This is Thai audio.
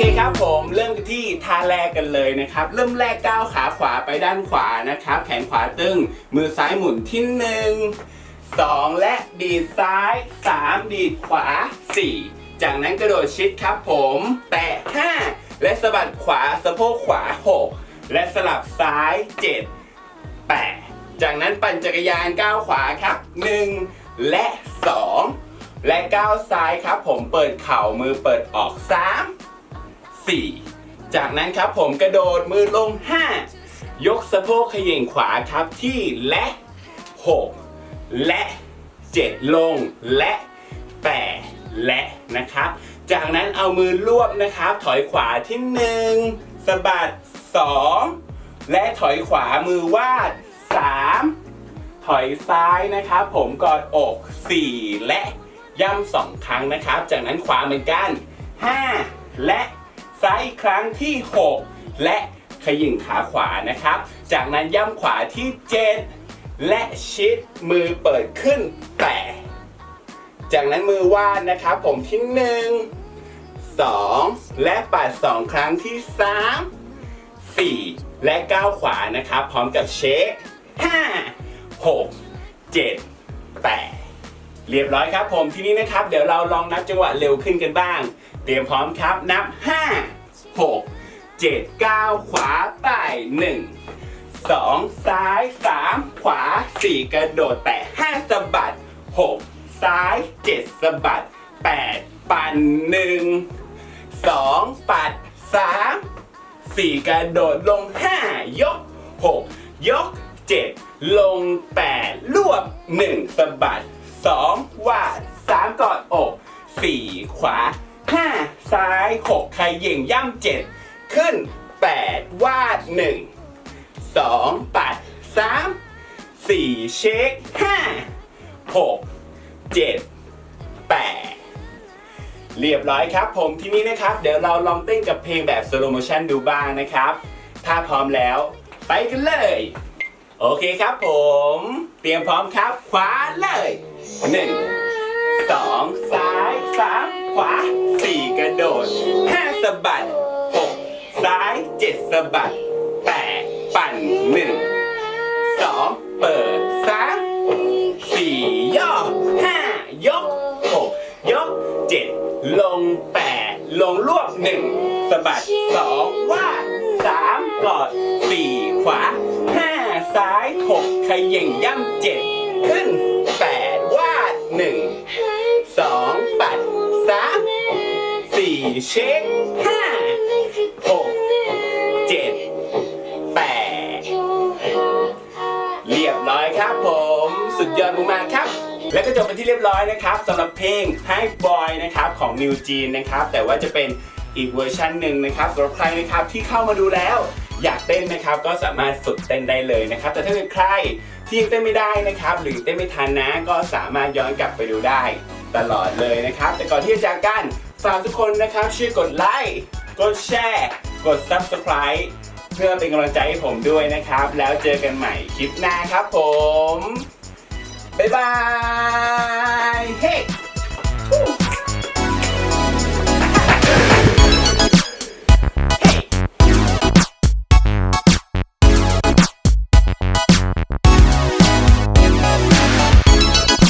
เคครับผมเริ่มที่ท่าแรกกันเลยนะครับ เริ่มแรกก้าวขาขวาไปด้านขวานะครับ แขนขวาตึง มือซ้ายหมุนที่หนึ่งสองและดีดซ้ายสามดีดขวาสี่จากนั้นกระโดดชิดครับผม แตะห้าและสะบัดขวาสะโพกขวาหกและสลับซ้ายเจ็ดแปดจากนั้นปั่นจักรยานก้าวขวาครับหนึ่งและสองและก้าวซ้ายครับผมเปิดเข่ามือเปิดออกสาม 4 จากนั้นครับผมกระโดดมือลง 5 ยกสะโพกเขย่งขวาครับที่และ 6 และ 7 ลงและ 8 และนะครับ จากนั้นเอามือรวบนะครับ ถอยขวาที่ 1สะบัด 2 และถอยขวามือวาด 3ถอยซ้ายนะครับผมกอดอก 4 และย่ำสองครั้งนะครับ จากนั้นขวาเหมือนกัน 5 และ ซ้ายอีกครั้งที่ 6 และขยิงขาขวานะครับ จากนั้นย่ำขวาที่ 7 และชิดมือเปิดขึ้นแตะจากนั้นมือวาดนะครับ ผมที่ 1 2 และปัด 2 ครั้งที่ 3 4 และก้าวขวานะครับ พร้อมกับเช็ค5 6 7 8 เรียบร้อยครับผมทีนี้นะครับ เดี๋ยวเราลองนับจังหวะเร็วขึ้นกันบ้าง เตรียมพร้อมครับนับ 5 6 7 9 ขวาไป1 2 ซ้าย 3 ขวา 4 กระโดดแตะ5สะบัด 6 ซ้าย 7สะบัด 8 ปั่น 1 2 ปัด 3 4 กระโดดลง 5 ยก 6 ยก 7 ลง 8 รวบ 1สะบัด 2วาด3กอดอก4ขวา5ซ้าย6ใครเย่งย่ำ7ขึ้น8วาด1 2ปัด3 4เช็ค5 6 7 8เรียบร้อยครับ ผมทีนี้นะครับ เดี๋ยวเราลองเต้นกับเพลงแบบสโลโมชันดูบ้างนะครับ ถ้าพร้อมแล้วไปกันเลย โอเคครับผม เตรียมพร้อมครับ ขวาเลย หนึ่งสองซ้ายสามขวาสี่กระโดดห้าสะบัดหกซ้ายเจ็ดสะบัดแปดปั่นหนึ่งสองเปิดสามสี่ย่อห้ายกหกยกเจ็ดลงแปดลงรวบหนึ่งสะบัดสองว่าสามกอดสี่ขวาห้าซ้ายหกขย่งย่ำเจ็ดขึ้น เช็คห้าหกเจ็ดแปดเรียบร้อยครับผม สุดยอดมากๆครับ และก็จบเป็นที่เรียบร้อยนะครับสำหรับเพลง High Boy นะครับของ New Jean นะครับ แต่ว่าจะเป็นอีกเวอร์ชันหนึ่งนะครับสำหรับใครนะครับที่เข้ามาดูแล้ว อยากเต้นนะครับก็สามารถฝึกเต้นได้เลยนะครับ แต่ถ้าเกิดใครที่ยังเต้นไม่ได้นะครับ หรือเต้นไม่ทันนะก็สามารถย้อนกลับไปดูได้ตลอดเลยนะครับ แต่ก่อนที่จะจากกัน ฝากทุกคนนะครับช่วยกดไลค์กดแชร์กด Subscribe เพื่อเป็นกำลังใจให้ผมด้วยนะครับ แล้วเจอกันใหม่คลิปหน้าครับผม บ๊ายบาย